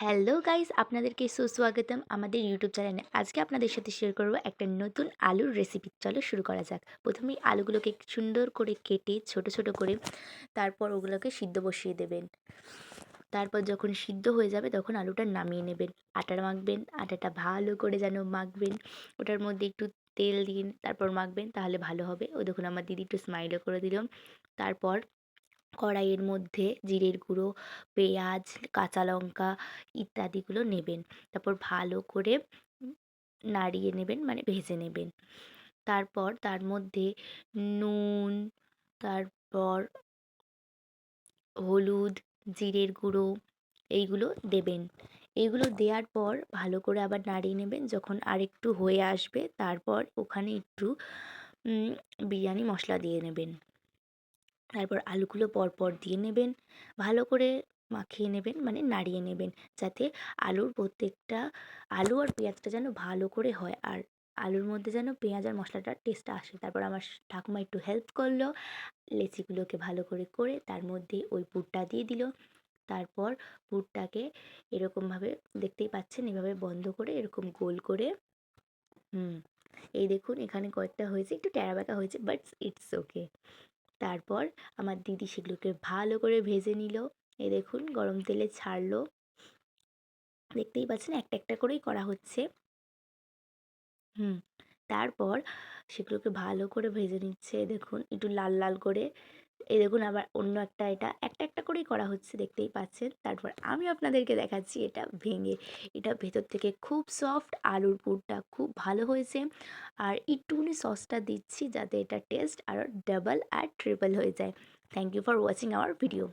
Hello guys, আপনাদেরকে সুস্বাগতম আমাদের ইউটিউব চ্যানেলে। আজকে আপনাদের সাথে শেয়ার করব একটা নতুন আলুর রেসিপি চলো শুরু করা যাক। প্রথমেই আলুগুলোকে সুন্দর করে কেটে, ছোট ছোট করে তারপর ওগুলোকে সিদ্ধ বসিয়ে দেবেন। তারপর যখন সিদ্ধ হয়ে যাবে তখন আলুটা নামিয়ে নেবেন। আটার মাখবেন, আটাটা ভালো করে যেন মাখবেন। ওটার মধ্যে একটু তেল দিন, তারপর মাখবেন, তাহলে ভালো হবে। ও দেখুন, আমার দিদি একটু স্মাইলও করে দিল। তারপর কড়াইয়ের মধ্যে জিরের গুঁড়ো, পেঁয়াজ, কাঁচা লঙ্কা ইত্যাদিগুলো নেবেন। তারপর ভালো করে নাড়িয়ে নেবেন মানে ভেজে নেবেন। তারপর তার মধ্যে নুন, তারপর হলুদ, জিরের গুঁড়ো এইগুলো দেবেন। এইগুলো দেওয়ার পর ভালো করে আবার নাড়িয়ে নেবেন, যখন আরেকটু হয়ে আসবে, তারপর ওখানে একটু বিরিয়ানি মশলা দিয়ে নেবেন। তারপর আলুগুলো পরপর দিয়ে নেবেন। ভালো করে মাখিয়ে নেবেন মানে নাড়িয়ে নেবেন যাতে আলুর প্রত্যেকটা, আলু আর পেঁয়াজটা যেন ভালো করে হয় আর আলুর মধ্যে যেন পেঁয়াজ আর মশলাটার টেস্টটা আসে। তারপর আমার ঠাকুমা একটু হেল্প করল, লেচিগুলোকে ভালো করে করে তার মধ্যে ওই পুরটা দিয়ে দিল। তারপর পুরটাকে এরকমভাবে দেখতেই পাচ্ছেন, এভাবে বন্ধ করে এরকম গোল করে, হুম, এই দেখুন এখানে কয়েকটা হয়েছে, একটু ট্যাড়া হয়েছে বাট ইটস ওকে তারপর আমার দিদি সেগুলোকে ভালো করে ভেজে নিল। এ দেখুন, গরম তেলে ছাড়লো। দেখতেই পাচ্ছেন, একটা একটা করেই করা হচ্ছে। হুম, তারপর সেগুলোকে ভালো করে ভেজে নিচ্ছে। দেখুন, একটু লাল লাল করে এই দেখুন আবার অন্য একটা এটা, একটা একটা করেই করা হচ্ছে দেখতেই পাচ্ছেন। তারপর আমি আপনাদেরকে দেখাচ্ছি এটা ভেঙে। এটা ভেতর থেকে খুব সফট আলুর পুরটা, খুব ভালো হয়েছে। আর একটুখানি সসটা দিচ্ছি যাতে এটা টেস্ট আরও ডাবল আর ট্রিপল হয়ে যায়। Thank you for watching our video